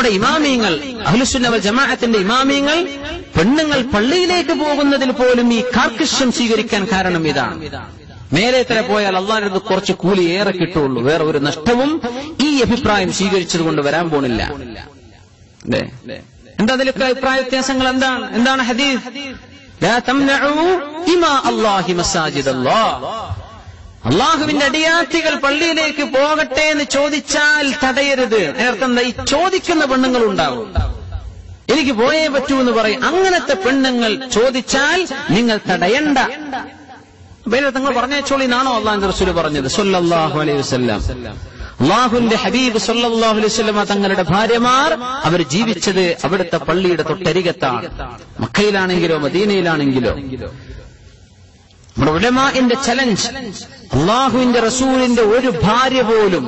നമ്മുടെ ഇമാമിയങ്ങൾ അഹ്ലുസുന്നവ ജമാഅത്തിന്റെ ഇമാമിയങ്ങൾ പെണ്ണുങ്ങൾ പള്ളിയിലേക്ക് പോകുന്നതിൽ പോലും ഈ കാർക്കശ്യം സ്വീകരിക്കാൻ കാരണം ഇതാണ്. മേലെ തന്നെ പോയാൽ അള്ളാഹിന് കുറച്ച് കൂലി ഏറെ കിട്ടുള്ളൂ വേറെ ഒരു നഷ്ടവും ഈ അഭിപ്രായം സ്വീകരിച്ചത് കൊണ്ട് വരാൻ പോണില്ല. എന്താ അതിലൊക്കെ അഭിപ്രായ വ്യത്യാസങ്ങൾ? എന്താണ്? എന്താണ് ഹദീസ്? അള്ളാഹുവിന്റെ അടിയാത്തികൾ പള്ളിയിലേക്ക് പോകട്ടെ എന്ന് ചോദിച്ചാൽ തടയരുത്. നേരത്തെ ഈ ചോദിക്കുന്ന പെണ്ണുങ്ങൾ ഉണ്ടാവും എനിക്ക് പോയേ പറ്റൂ എന്ന് പറയും. അങ്ങനത്തെ പെണ്ണുങ്ങൾ ചോദിച്ചാൽ നിങ്ങൾ തടയണ്ട. വേറെ പറഞ്ഞേച്ചോളി നാണോ അള്ളാഹു റസൂൽ പറഞ്ഞത്? സൊല്ലാഹു അലൈഹി വസല്ലം. അള്ളാഹുന്റെ ഹബീബ് സൊല്ലാഹു അലൈഹി വസല്ലമ തങ്ങളുടെ ഭാര്യമാർ അവർ ജീവിച്ചത് അവിടുത്തെ പള്ളിയുടെ തൊട്ടരികത്താണ്. മക്കയിലാണെങ്കിലോ മദീനയിലാണെങ്കിലോ. നമ്മുടെ ഉലമാന്റെ ചലഞ്ച് അള്ളാഹുവിന്റെ റസൂലിന്റെ ഒരു ഭാര്യ പോലും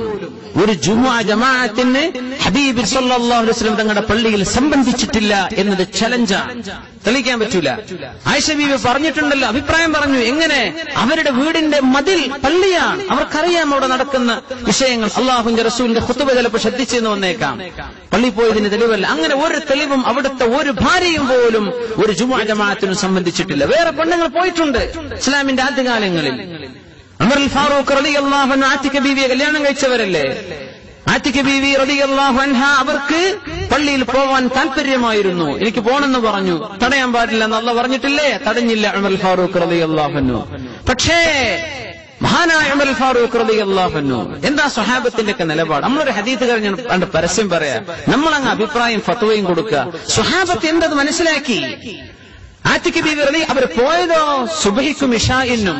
ഒരു ജുമാ ജമാഅത്തിന് ഹബീബ് വസല്ലം തങ്ങളുടെ പള്ളിയിൽ സംബന്ധിച്ചിട്ടില്ല എന്നത് ചലഞ്ചാണ് തെളിയിക്കാൻ പറ്റൂല. ആയിഷ ബീവി പറഞ്ഞിട്ടുണ്ടല്ലോ അഭിപ്രായം പറഞ്ഞു. എങ്ങനെ? അവരുടെ വീടിന്റെ മതിൽ പള്ളിയാണ്. അവർക്കറിയാം അവിടെ നടക്കുന്ന വിഷയങ്ങൾ. അള്ളാഹുവിന്റെ റസൂലിന്റെ ഖുത്തുബ ചിലപ്പോൾ ശ്രദ്ധിച്ചെന്ന് വന്നേക്കാം. പള്ളി പോയതിന് തെളിവല്ല. അങ്ങനെ ഒരു തെളിവും അവിടുത്തെ ഒരു ഭാര്യയും പോലും ഒരു ജുമാ ജമാഅത്തിനും സംബന്ധിച്ചിട്ടില്ല. വേറെ പെണ്ണുങ്ങൾ പോയിട്ടുണ്ട് ഇസ്ലാമിന്റെ ആദ്യകാലങ്ങളിൽ. ഫാറൂഖ് റളിയല്ലാഹു അൻഹു ആത്തിക ബീവിയെ കല്യാണം കഴിച്ചവരല്ലേ? ആറ്റിക്ക് ബീവി റളിയല്ലാഹു അൻഹ അവർക്ക് പള്ളിയിൽ പോവാൻ താല്പര്യമായിരുന്നു എനിക്ക് പോണെന്ന് പറഞ്ഞു. തടയാൻ പാടില്ല എന്നല്ല പറഞ്ഞിട്ടില്ലേ? തടഞ്ഞില്ല ഉമർ ഫാറൂഖ് റളിയല്ലാഹു അൻഹു. പക്ഷേ മഹാനായ ഉമർ ഫാറൂഖ് റളിയല്ലാഹു എന്താ സ്വഹാബത്തിന്റെ ഒക്കെ നിലപാട്? നമ്മളൊരു ഹദീത്ത് കഴിഞ്ഞ കണ്ട് പരസ്യം പറയാ. നമ്മളങ്ങ് അഭിപ്രായം ഫത്വയും കൊടുക്കുക. സ്വഹാബത്ത് എന്തത് മനസ്സിലാക്കി? ആറ്റിക്ക് ബീവി അവർ പോയതോ സുബഹിക്കും ഇഷായിനും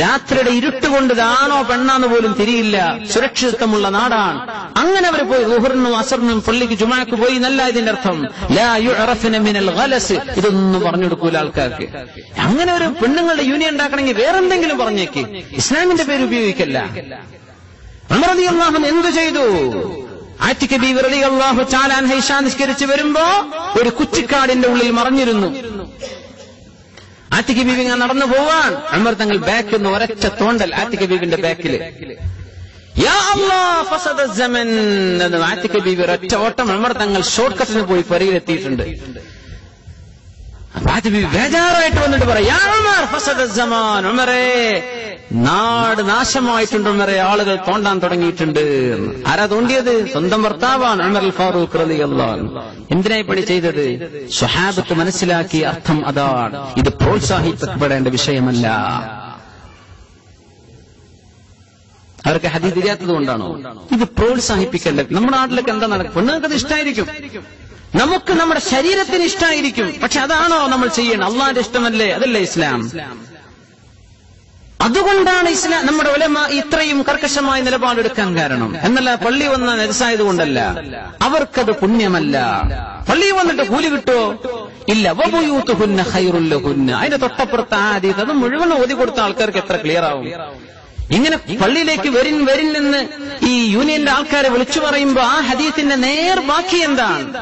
രാത്രിയുടെ ഇരുട്ടുകൊണ്ട് ഇതാണോ പെണ്ണാന്ന് പോലും തിരിയില്ല. സുരക്ഷിതത്വമുള്ള നാടാണ്. അങ്ങനെ അവർ പോയി റുഹറിനും അസറിനും പള്ളിക്ക് ജുമാക്ക് പോയി എന്നല്ല ഇതിന്റെ അർത്ഥം. ഇതൊന്നും പറഞ്ഞു കൊടുക്കൂല ആൾക്കാർക്ക്. അങ്ങനെ ഒരു പെണ്ണുങ്ങളുടെ യൂണിയൻ ഉണ്ടാക്കണമെങ്കിൽ വേറെന്തെങ്കിലും പറഞ്ഞേക്ക്. ഇസ്ലാമിന്റെ പേര് ഉപയോഗിക്കല്ല. റളിയല്ലാഹു അൻഹു എന്തു ചെയ്തു? ആറ്റിക്ക് ബി വെറുതെ അള്ളാഹു ചാലാൻ ഹൈഷാ നിഷ്കരിച്ച് വരുമ്പോ ഒരു കുറ്റിക്കാടിന്റെ ഉള്ളിൽ മറഞ്ഞിരുന്നു. ആറ്റിക്ക് ബീവി ഇങ്ങനെ നടന്നു പോവാൻ. അമർ തങ്ങൾ ബാക്കിൽ നിന്ന് ഒരച്ച തോണ്ടൽ ആറ്റിക്ക് ബീവിന്റെ ബാക്കിൽ ആറ്റിക്ക് ബീവി ഒരൊറ്റ ഓട്ടം അമർ തങ്ങൾ ഷോർട്ട് കട്ടിന് പോയി പരിയിലെത്തിയിട്ടുണ്ട്. ബീവി ബേജാറായിട്ട് വന്നിട്ട് പറയാം നാട് നാശമായിട്ടുണ്ട് ഉമറെ ആളുകൾ തോണ്ടാൻ തുടങ്ങിയിട്ടുണ്ട്. ആരാ തോണ്ടിയത്? സ്വന്തം ഭർത്താവാണ് ഉമർ ഫാറൂഖ് റലി അൻഹു. എന്തിനായി പണി ചെയ്തത്? സ്വഹാബത്ത് മനസ്സിലാക്കി അർത്ഥം അതാണ്. ഇത് പ്രോത്സാഹിപ്പിക്കപ്പെടേണ്ട വിഷയമല്ല. അവർക്ക് ഹദീദ് ഇല്ലാത്തത് കൊണ്ടാണോ? ഇത് പ്രോത്സാഹിപ്പിക്കേണ്ടത് നമ്മുടെ നാട്ടിലൊക്കെ എന്താ നടക്കും പെണ്ണുങ്ങൾക്ക് അത് ഇഷ്ടമായിരിക്കും നമുക്ക് നമ്മുടെ ശരീരത്തിന് ഇഷ്ടമായിരിക്കും പക്ഷെ അതാണോ നമ്മൾ ചെയ്യണം അള്ളാന്റെ ഇഷ്ടമല്ലേ? അതല്ലേ ഇസ്ലാം. അതുകൊണ്ടാണ് ഇസ്ലാം നമ്മുടെ ഉലമ ഇത്രയും കർക്കശമായ നിലപാടെടുക്കാൻ കാരണം. എന്നല്ല പള്ളി വന്ന നെരസായത് കൊണ്ടല്ല അവർക്കത് പുണ്യമല്ല. പള്ളി വന്നിട്ട് കൂലി കിട്ടുമോ ഇല്ല. ഹുന്ന ഹൈറുല്ല ഹുന്ന അതിന്റെ തൊട്ടപ്പുറത്ത് ആദ്യത്തെ അത് മുഴുവൻ ഓതി കൊടുത്ത ആൾക്കാർക്ക് എത്ര ക്ലിയർ ആവും? ഇങ്ങനെ പള്ളിയിലേക്ക് വരിൻ വരിൻ എന്ന് ഈ യൂണിയന്റെ ആൾക്കാരെ വിളിച്ചു പറയുമ്പോ ആ ഹദീത്തിന്റെ നേർ ബാക്കി എന്താണ്?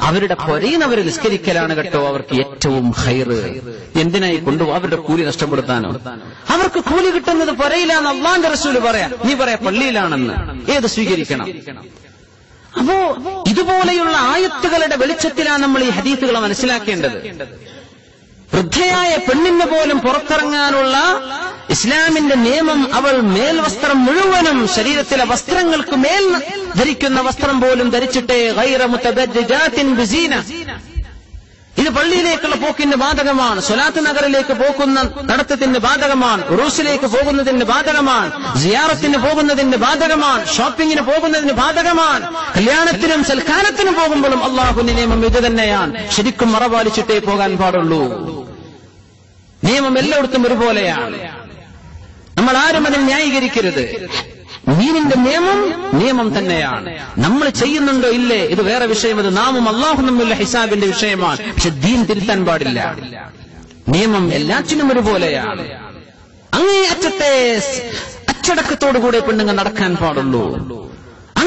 അവരുടെ പൊരയിനവർ നിസ്കരിക്കലാണ് കേട്ടോ അവർക്ക് ഏറ്റവും ഹൈറ് എന്തിനായി കൊണ്ടു അവരുടെ കൂലി നഷ്ടപ്പെടുത്താനോ? അവർക്ക് കൂലി കിട്ടുന്നത് പൊരയിലാന്ന് അള്ളാന്റെ റസൂൽ പറയാം. നീ പറയാ പള്ളിയിലാണെന്ന്. ഏത് സ്വീകരിക്കണം? അപ്പോ ഇതുപോലെയുള്ള ആയത്തുകളുടെ വെളിച്ചത്തിലാണ് നമ്മൾ ഈ ഹദീത്തുകളെ മനസ്സിലാക്കേണ്ടത്. വൃദ്ധയായ പെണ്ണിന് പോലും പുറത്തിറങ്ങാനുള്ള ഇസ്ലാമിന്റെ നിയമം അവൾ മേൽവസ്ത്രം മുഴുവനും ശരീരത്തിലെ വസ്ത്രങ്ങൾക്ക് മേൽ ധരിക്കുന്ന വസ്ത്രം പോലും ധരിച്ചിട്ടേ ഗൈറ ഇത് പള്ളിയിലേക്കുള്ള പോക്കിന്റെ ബാധകമാണ്. സ്വലാത്ത് നഗറിലേക്ക് പോകുന്ന നടത്തത്തിന്റെ ബാധകമാണ്. ഉറൂസിലേക്ക് പോകുന്നതിന്റെ ബാധകമാണ്. സിയാറത്തിന് പോകുന്നതിന്റെ ബാധകമാണ്. ഷോപ്പിങ്ങിന് പോകുന്നതിന് ബാധകമാണ്. കല്യാണത്തിനും സൽക്കാരത്തിനും പോകുമ്പോഴും അള്ളാഹുവിന്റെ നിയമം ഇത് തന്നെയാണ്. ശരിക്കും മറപാലിച്ചിട്ടേ പോകാൻ പാടുള്ളൂ. നിയമം എല്ലായിടത്തും ഒരുപോലെയാണ്. നമ്മൾ ആരും അതിനെ ന്യായീകരിക്കരുത്. ദീനിന്റെ നിയമം നിയമം തന്നെയാണ്. നമ്മൾ ചെയ്യുന്നുണ്ടോ ഇല്ലേ? ഇത് വേറെ വിഷയം. അത് നാമും അള്ളാഹു തമ്മിലുള്ള ഹിസാബിന്റെ വിഷയമാണ്. പക്ഷെ ദീൻ തിരുത്താൻ പാടില്ല. നിയമം എല്ലാറ്റിനും ഒരുപോലെയാണ്. അങ്ങേ അറ്റത്തെ അച്ചടക്കത്തോടുകൂടെ പെണ്ണുങ്ങൾ നടക്കാൻ പാടുള്ളൂ.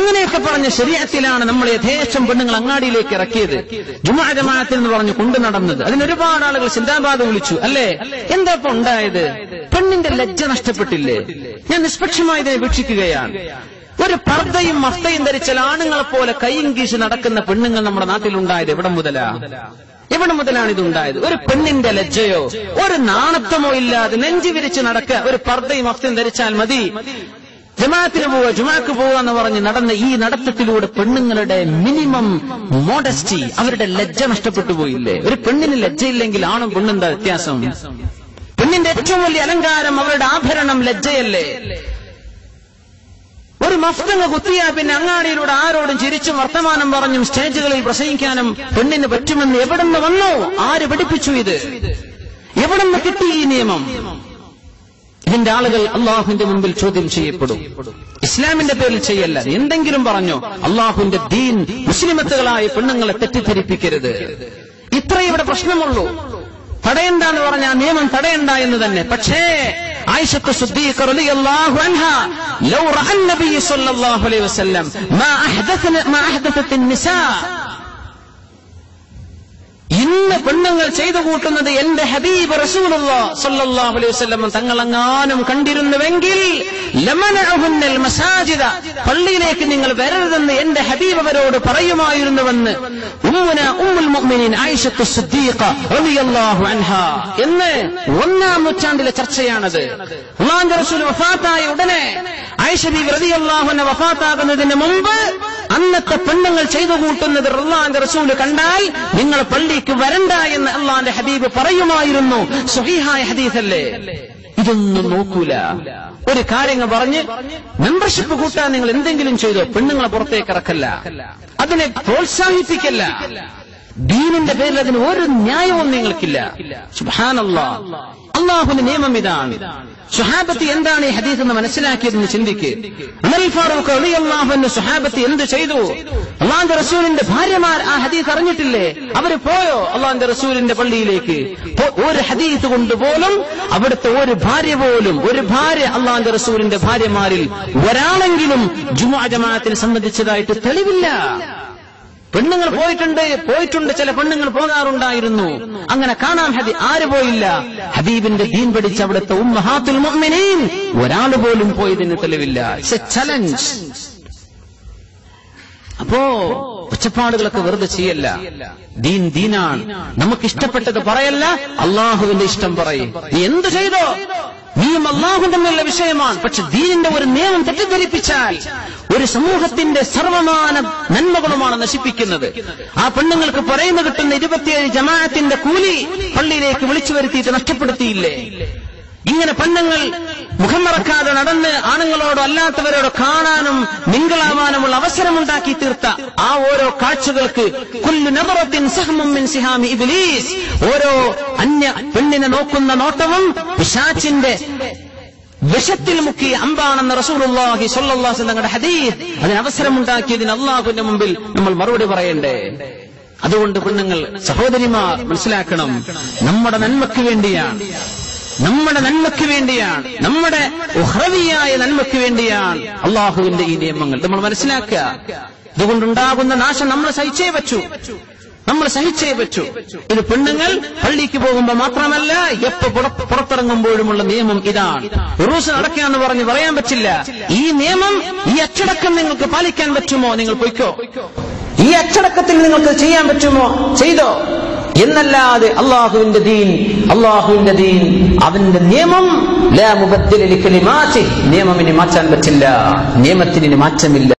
അങ്ങനെയൊക്കെ പറഞ്ഞ ശരീരത്തിലാണ് നമ്മൾ യഥേഷ്ടം പെണ്ണുങ്ങൾ അങ്ങാടിയിലേക്ക് ഇറക്കിയത്. ജുമാ ജമാഅത്തിൽ എന്ന് പറഞ്ഞു കൊണ്ടു നടന്നത്. അതിന് ഒരുപാട് ആളുകൾ സിന്ദാബാദ് വിളിച്ചു. അല്ലേ? എന്താ ഇപ്പൊ ഉണ്ടായത്? പെണ്ണിന്റെ ലജ്ജ നഷ്ടപ്പെട്ടില്ലേ? ഞാൻ നിഷ്പക്ഷമായി ഇതിനെ വീക്ഷിക്കുകയാണ്. ഒരു പർദ്ദയും മഫ്തയും ധരിച്ചാൽ ആണുങ്ങളെ പോലെ കൈയും കീശ് നടക്കുന്ന പെണ്ണുങ്ങൾ നമ്മുടെ നാട്ടിലുണ്ടായത് എവിടെ മുതലാ? എവിടെ മുതലാണ് ഇതുണ്ടായത്? ഒരു പെണ്ണിന്റെ ലജ്ജയോ? ഒരു നാണത്വമോ ഇല്ലാതെ നെഞ്ചു വിരിച്ച് നടക്കുക. ഒരു പർദ്ദയും മഫ്തയും ധരിച്ചാൽ മതി. ജമാഅത്തിന് പോവുക ജുമാക്ക് പോവുക എന്ന് പറഞ്ഞ് നടന്ന ഈ നടത്തത്തിലൂടെ പെണ്ണുങ്ങളുടെ മിനിമം മോഡസ്റ്റി അവരുടെ ലജ്ജ നഷ്ടപ്പെട്ടു പോയില്ലേ? ഒരു പെണ്ണിന് ലജ്ജയില്ലെങ്കിൽ ആണും പെണ്ണും വ്യത്യാസം? പെണ്ണിന്റെ ഏറ്റവും വലിയ അലങ്കാരം അവരുടെ ആഭരണം ലജ്ജയല്ലേ? ഒരു മഫ്തങ്ങ് കുത്തിയാ പിന്നെ അങ്ങാടിയിലൂടെ ആരോടും ചിരിച്ചും വർത്തമാനം പറഞ്ഞും സ്റ്റേജുകളിൽ പ്രസംഗിക്കാനും പെണ്ണിന് പറ്റുമെന്ന് എവിടെന്ന് വന്നു? ആര് പഠിപ്പിച്ചു ഇത്? എവിടെന്ന് കിട്ടി ഈ നിയമം? ഇതിന്റെ ആളുകൾ അള്ളാഹുവിന്റെ മുമ്പിൽ ചോദ്യം ചെയ്യപ്പെടും ഇസ്ലാമിന്റെ പേരിൽ ചെയ്യല്ല എന്തെങ്കിലും പറഞ്ഞോ അള്ളാഹുവിന്റെ ദീൻ മുസ്ലിമത്തുകളായ പെണ്ണുങ്ങളെ തെറ്റിദ്ധരിപ്പിക്കരുത് ഇത്രയും ഇവിടെ പ്രശ്നമുള്ളൂ തടയണ്ട എന്ന് പറഞ്ഞ ആ നിയമം തടയണ്ട എന്ന് തന്നെ പക്ഷേ ആയിഷത്ത് സുദ്ദീഖ റളിയല്ലാഹു അൻഹ ലൗ റഅ النبي صلى الله عليه وسلم ما احدثنا ما احدثت النساء ഇന്ന് പെണ്ണുങ്ങൾ ചെയ്തു കൂട്ടുന്നത് എന്റെ ഹബീബ് വസല്ലം തങ്ങളെങ്ങാനും കണ്ടിരുന്നുവെങ്കിൽ മസാജിദ പള്ളിയിലേക്ക് നിങ്ങൾ വരരുതെന്ന് എന്റെ ഹബീബ് അവരോട് പറയുമായിരുന്നുവെന്ന് ഉമ്മുന ഉമ്മുൽ മുഅ്മിനീൻ എന്ന് ഒന്നാം നൂറ്റാണ്ടിലെ ചർച്ചയാണത്. അള്ളാഹുവിന്റെ റസൂൽ വഫാത്തായ ഉടനെ ആയിഷ അൻഹ വഫാത്താകുന്നതിന് മുമ്പ് അന്നത്തെ പെണ്ണുങ്ങൾ ചെയ്തു കൂട്ടുന്നത് അള്ളാന്റെ റസൂൽ കണ്ടാൽ നിങ്ങൾ പള്ളിക്ക് വരണ്ട എന്ന് അള്ളാന്റെ ഹബീബ് പറയുമായിരുന്നു. സുഹീഹായ ഹദീസല്ലേ? ഇതൊന്നും നോക്കൂല. ഒരു കാര്യങ്ങൾ പറഞ്ഞ് മെമ്പർഷിപ്പ് കൂട്ടാൻ നിങ്ങൾ എന്തെങ്കിലും ചെയ്തോ പെണ്ണുങ്ങളെ പുറത്തേക്ക് ഇറക്കല്ല. അതിനെ പ്രോത്സാഹിപ്പിക്കല്ല. ദീനിന്റെ പേരിൽ അതിന് ഒരു ന്യായവും നിങ്ങൾക്കില്ല. സുഹാനല്ലാ അള്ളാഹുവിന്റെ നിയമം ഇതാണ്. സുഹാബത്ത് എന്താണ് ഈ ഹദീസ് എന്ന് മനസ്സിലാക്കിയതെന്ന് ചിന്തിക്ക്. അമൽ ഫാറൂഖ് അലി അള്ളാഹുവിന്റെ സുഹാബത്ത് എന്ത് ചെയ്തു? അള്ളാന്റെ റസൂലിന്റെ ഭാര്യമാർ ആ ഹദീസ് അറിഞ്ഞിട്ടില്ലേ? അവർ പോയോ അള്ളാന്റെ റസൂലിന്റെ പള്ളിയിലേക്ക്? ഒരു ഹദീസ് കൊണ്ട് പോലും അവിടുത്തെ ഒരു ഭാര്യ പോലും ഒരു ഭാര്യ അള്ളാന്റെ റസൂലിന്റെ ഭാര്യമാരിൽ ഒരാളെങ്കിലും ജുമാ ജമാഅത്തിനെ സംബന്ധിച്ചതായിട്ട് തെളിവില്ല. പെണ്ണുങ്ങൾ പോയിട്ടുണ്ട് പോയിട്ടുണ്ട്. ചില പെണ്ണുങ്ങൾ പോകാറുണ്ടായിരുന്നു. അങ്ങനെ കാണാൻ ഹബി ആര് പോയില്ല? ഹബീബിന്റെ ദീൻ പഠിച്ച അവിടുത്തെ ഉമ്മഹാത്തുൽ മുഅ്മിനീൻ. ഒരാൾ പോലും പോയതിന് തെളിവില്ല. ചലഞ്ച് അപ്പോ ഒച്ചപ്പാടുകളൊക്കെ വെറുതെ ചെയ്യല്ല. ദീൻ ദീനാണ്. നമുക്ക് ഇഷ്ടപ്പെട്ടത് പറയല്ല. അള്ളാഹുവിന്റെ ഇഷ്ടം പറയും. നീ എന്ത് ചെയ്തോ? നീയും അള്ളാഹു തമ്മിലുള്ള വിഷയമാണ്. പക്ഷെ ദീനിന്റെ ഒരു നിയമം തെറ്റിദ്ധരിപ്പിച്ചാൽ ഒരു സമൂഹത്തിന്റെ സർവമാന നന്മകളുമാണ് നശിപ്പിക്കുന്നത്. ആ പെണ്ണുങ്ങൾക്ക് പറയുന്ന കിട്ടുന്ന ഇരുപത്തിയേഴ് ജമാഅത്തിന്റെ കൂലി പള്ളിയിലേക്ക് വിളിച്ചു വരുത്തിയിട്ട് നഷ്ടപ്പെടുത്തിയില്ലേ? ഇങ്ങനെ പെണ്ണുങ്ങൾ മുഖം മറക്കാതെ നടന്ന് ആണുങ്ങളോടോ അല്ലാത്തവരോടോ കാണാനും മിങ്കിളാവാനുമുള്ള അവസരമുണ്ടാക്കി തീർത്ത ആ ഓരോ കാഴ്ചകൾക്ക് കുല്ലു നബറത്തിൻ സഹമും മിൻ സിഹാമി ഇബ്ലീസ്. ഓരോ അന്യ പെണ്ണിനെ നോക്കുന്ന നോട്ടവും പിശാച്ചിന്റെ വിഷത്തിൽ മുക്കി അമ്പാണെന്ന് റസൂലുള്ളാഹി സ്വല്ലല്ലാഹു തങ്ങളുടെ ഹദീസ്. അതിന് അവസരമുണ്ടാക്കിയതിന് അള്ളാഹുവിന്റെ മുമ്പിൽ നമ്മൾ മറുപടി പറയണ്ടേ? അതുകൊണ്ട് പെണ്ണുങ്ങൾ സഹോദരിമാർ മനസ്സിലാക്കണം നമ്മുടെ നന്മയ്ക്ക് വേണ്ടിയാണ്. നമ്മുടെ നന്മയ്ക്ക് വേണ്ടിയാണ്. നമ്മുടെ ഉഹ്രവിയായ നന്മയ്ക്ക് വേണ്ടിയാണ് അള്ളാഹുവിന്റെ ഈ നിയമങ്ങൾ. നമ്മൾ മനസ്സിലാക്കുക. ഇതുകൊണ്ടുണ്ടാകുന്ന നാശം നമ്മൾ സഹിച്ചേ പറ്റൂ. നമ്മൾ സഹിച്ചേ പറ്റൂ. ഇത് പെണ്ണുങ്ങൾ പള്ളിക്ക് പോകുമ്പോൾ മാത്രമല്ല എപ്പോ പുറ- പുറത്തിറങ്ങുമ്പോഴുമുള്ള നിയമം ഇതാണ്. ഉറൂസ് നടക്കാന്ന് പറഞ്ഞ് പറയാൻ പറ്റില്ല. ഈ നിയമം ഈ അച്ചടക്കം നിങ്ങൾക്ക് പാലിക്കാൻ പറ്റുമോ? നിങ്ങൾ പൊയ്ക്കോ. ഈ അച്ചടക്കത്തിൽ നിങ്ങൾക്ക് ചെയ്യാൻ പറ്റുമോ? ചെയ്തോ? എന്നല്ലാതെ അള്ളാഹുവിന്റെ ദീൻ അള്ളാഹുവിന്റെ ദീൻ അവന്റെ നിയമം ലാ മുബദ്ദില ലികലിമാതി നിയമം ഇനി മാറ്റാൻ പറ്റില്ല. നിയമത്തിന് മാറ്റമില്ല.